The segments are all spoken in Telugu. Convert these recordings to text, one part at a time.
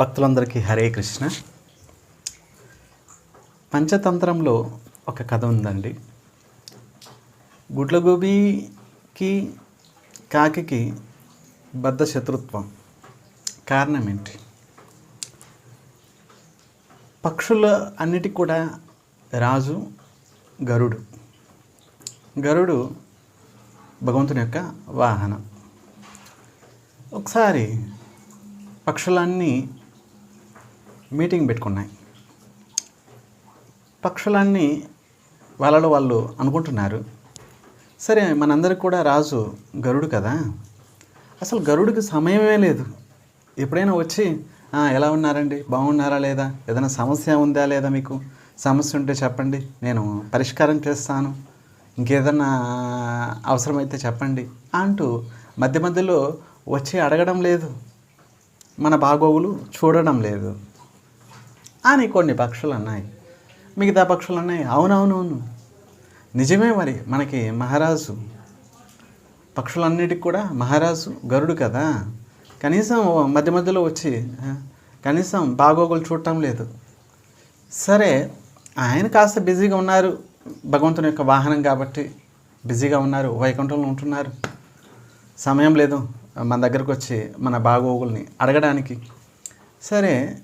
భక్తులందరికీ హరే కృష్ణ. పంచతంత్రంలో ఒక కథ ఉందండి. గుడ్లగోబీకి కాకికి బద్ధ శత్రుత్వం. కారణం ఏంటి? పక్షుల అన్నిటికి కూడా రాజు గరుడు. గరుడు భగవంతుని యొక్క వాహనం. ఒకసారి పక్షులన్నీ మీటింగ్ పెట్టుకున్నాయి. పక్షులన్నీ వాళ్ళలో వాళ్ళు అనుకుంటున్నారు. సరే మనందరికి కూడా రాజు గరుడు కదా? అసలు గరుడికి సమయమే లేదు. ఎప్పుడైనా వచ్చి ఎలా ఉన్నారండి? బాగున్నారా లేదా? ఏదైనా సమస్య ఉందా లేదా మీకు? సమస్య ఉంటే చెప్పండి. నేను పరిష్కారం చేస్తాను. ఇంకేదన్నా అవసరమైతే చెప్పండి. అంటూ మధ్య మధ్యలో వచ్చి అడగడం లేదు. మన బాగోగులు చూడడం లేదు. అని కొన్ని పక్షులు అన్నాయి. మిగతా పక్షులు అన్నాయి. అవునవునవును. నిజమే మరి. మనకి మహారాజు. పక్షులన్నిటికి కూడా మహారాజు గరుడు కదా. కనీసం మధ్య మధ్యలో వచ్చి కనీసం బాగోగులు చూడటం లేదు. సరే ఆయన కాస్త బిజీగా ఉన్నారు. భగవంతుని యొక్క వాహనం కాబట్టి బిజీగా ఉన్నారు. వైకుంఠంలో ఉంటున్నారు. సమయం లేదు. మన దగ్గరకు వచ్చి మన బాగోగుల్ని అడగడానికి. సరే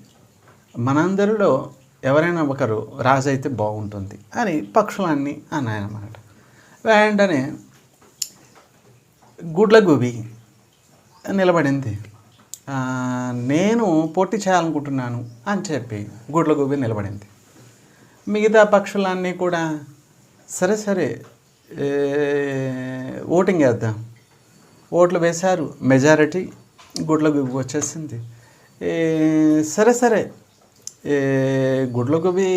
మనందరిలో ఎవరైనా ఒకరు రాజు అయితే బాగుంటుంది అని పక్షులన్నీ అన్నాయన్నమాట. వెంటనే గుడ్లగూబి నిలబడింది. నేను పోటీ చేయాలనుకుంటున్నాను అని చెప్పి గుడ్లగూబి నిలబడింది. మిగతా పక్షులన్నీ కూడా సరే సరే ఓటింగ్ వేద్దాం. ఓట్లు వేశారు. మెజారిటీ గుడ్లగూబి వచ్చేసింది. సరే సరే గుడ్లగూబి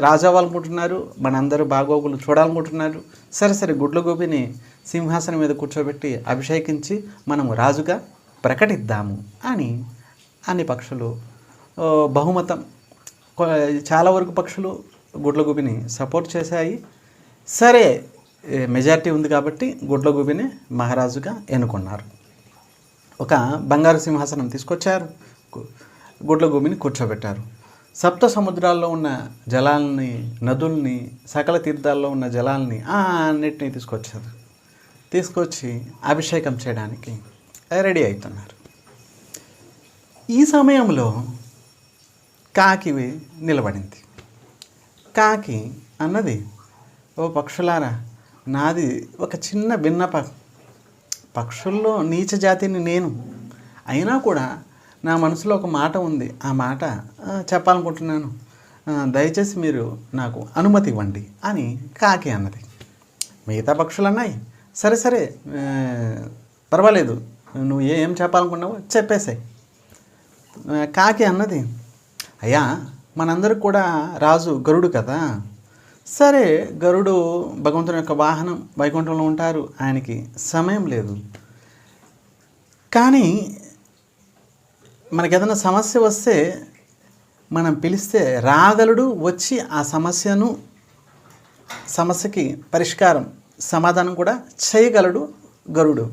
రాజు మన మనందరూ బాగోగులు చూడాలనుకుంటున్నారు. సరే సరే గుడ్లగూబిని సింహాసనం మీద కూర్చోబెట్టి అభిషేకించి మనము రాజుగా ప్రకటిద్దాము అని అన్ని పక్షులు బహుమతం చాలా వరకు పక్షులు గుడ్లగూబిని సపోర్ట్ చేశాయి. సరే మెజారిటీ ఉంది కాబట్టి గుడ్లగూబిని మహారాజుగా ఎన్నుకున్నారు. ఒక బంగారు సింహాసనం తీసుకొచ్చారు గుడ్లగూబిని కూర్చోబెట్టారు. సప్త సముద్రాల్లో ఉన్న జలాల్ని నదుల్ని సకల తీర్థాల్లో ఉన్న జలాల్ని అన్నిటినీ తీసుకొచ్చారు. తీసుకొచ్చి అభిషేకం చేయడానికి రెడీ అవుతున్నారు. ఈ సమయంలో కాకి నిలబడింది. కాకి అన్నది ఓ పక్షులారా నాది ఒక చిన్న భిన్న పక్షుల్లో నీచ జాతిని నేను. అయినా కూడా నా మనసులో ఒక మాట ఉంది. ఆ మాట చెప్పాలనుకుంటున్నాను. దయచేసి మీరు నాకు అనుమతి ఇవ్వండి అని కాకి అన్నది. మిగతా పక్షులు అన్నాయి సరే సరే పర్వాలేదు. నువ్వు ఏం చెప్పాలనుకున్నావో చెప్పేసాయి. కాకి అన్నది అయ్యా మనందరికి కూడా రాజు గరుడు కదా. సరే గరుడు భగవంతుని యొక్క వాహనం వైకుంఠంలో ఉంటారు. ఆయనకి సమయం లేదు. కానీ మనకి ఏదైనా సమస్య వస్తే మనం పిలిస్తే రాగలుడు వచ్చి ఆ సమస్యను సమస్యకి పరిష్కారం సమాధానం కూడా చేయగలడు గరుడు.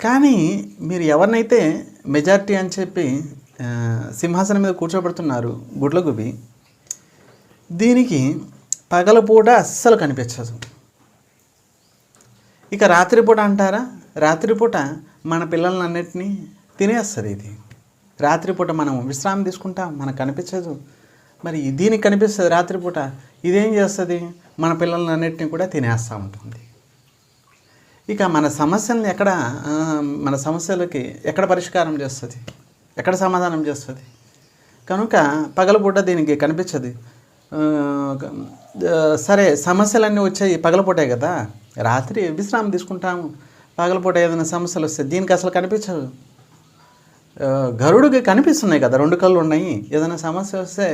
కానీ మీరు ఎవరినైతే మెజారిటీ అని చెప్పి సింహాసనం మీద కూర్చోబెడుతున్నారు గుడ్లగుబి దీనికి పగలపూట అస్సలు కనిపించదు. ఇక రాత్రిపూట అంటారా? రాత్రిపూట మన పిల్లలన్నింటినీ తినేస్తుంది ఇది. రాత్రిపూట మనం విశ్రాంతి తీసుకుంటాం మనకు కనిపించదు మరి దీనికి కనిపిస్తుంది రాత్రిపూట ఇదేం చేస్తుంది? మన పిల్లలన్నింటినీ కూడా తినేస్తూ ఉంటుంది. ఇక మన సమస్యల్ని ఎక్కడ మన సమస్యలకి ఎక్కడ పరిష్కారం చేస్తుంది? ఎక్కడ సమాధానం చేస్తుంది? కనుక పగలపూట దీనికి కనిపించదు. సరే సమస్యలన్నీ వచ్చాయి పగలపూటే కదా? రాత్రి విశ్రాంతి తీసుకుంటాము. పగలపూట ఏదైనా సమస్యలు వస్తే దీనికి అసలు కనిపించదు. గరుడుకి కనిపిస్తున్నాయి కదా రెండు కళ్ళు ఉన్నాయి. ఏదైనా సమస్య వస్తే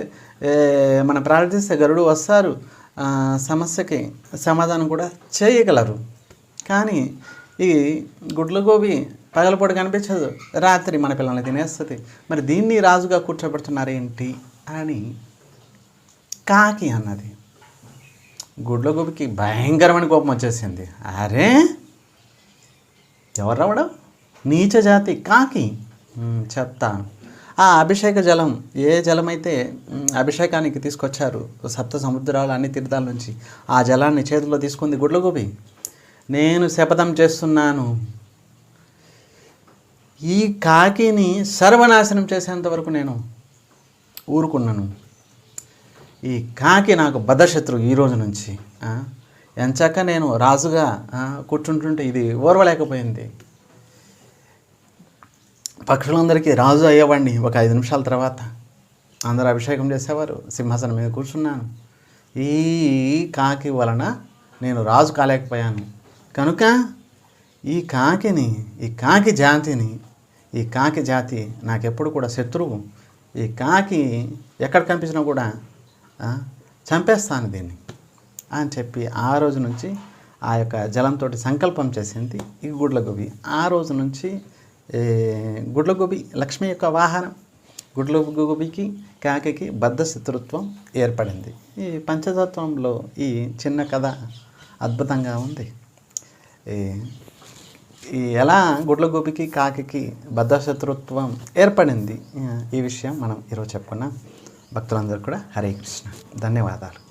మనం ప్రార్థిస్తే గరుడు వస్తారు. సమస్యకి సమాధానం కూడా చేయగలరు. కానీ ఈ గుడ్ల గోబి పగలపూట కనిపించదు. రాత్రి మన పిల్లల్ని తినేస్తుంది. మరి దీన్ని రాజుగా కూర్చోబెడుతున్నారేంటి అని కాకి అన్నది. గుడ్ల గోబికి భయంకరమైన కోపం వచ్చేసింది. అరే ఎవరు రావడం నీచ జాతి కాకి. చెప్తాను ఆ అభిషేక జలం. ఏ జలమైతే అభిషేకానికి తీసుకొచ్చారు సప్త సముద్రాలు అన్ని తీర్థాల నుంచి ఆ జలాన్ని చేతిలో తీసుకుంది గుడ్లగోబి నేను శపథం చేస్తున్నాను. ఈ కాకిని సర్వనాశనం చేసేంత వరకు నేను ఊరుకున్నాను. ఈ కాకి నాకు బద్ధశత్రువు ఈ రోజు నుంచి. ఆ, ఎంచాక నేను రాజుగా కూర్చుంటుంటే ఇది ఓర్వలేకపోయింది. పక్షులందరికీ రాజు అయ్యేవాడిని ఒక ఐదు నిమిషాల తర్వాత. అందరూ అభిషేకం చేసేవారు. సింహాసనం మీద కూర్చున్నాను. ఈ కాకి వలన నేను రాజు కాలేకపోయాను. కనుక ఈ కాకిని ఈ కాకి జాతిని ఈ కాకి జాతి నాకెప్పుడు కూడా శత్రువు. ఈ కాకి ఎక్కడ కనిపించినా కూడా చంపేస్తాను దీన్ని అని చెప్పి ఆ రోజు నుంచి ఆ యొక్క జలంతో సంకల్పం చేసింది ఈ గుడ్లగోబి ఆ రోజు నుంచి ఏ, గుడ్లగోబి లక్ష్మి యొక్క వాహనం గుడ్లగోబికి కాకి బద్ధ శత్రుత్వం ఏర్పడింది. ఈ పంచతత్వంలో ఈ చిన్న కథ అద్భుతంగా ఉంది. ఈ ఈ ఎలా గుడ్లగోబికి కాకి బద్ధ శత్రుత్వం ఏర్పడింది? ఈ విషయం మనం ఈరోజు చెప్పుకున్నాం భక్తులందరూ కూడా హరే కృష్ణ. ధన్యవాదాలు.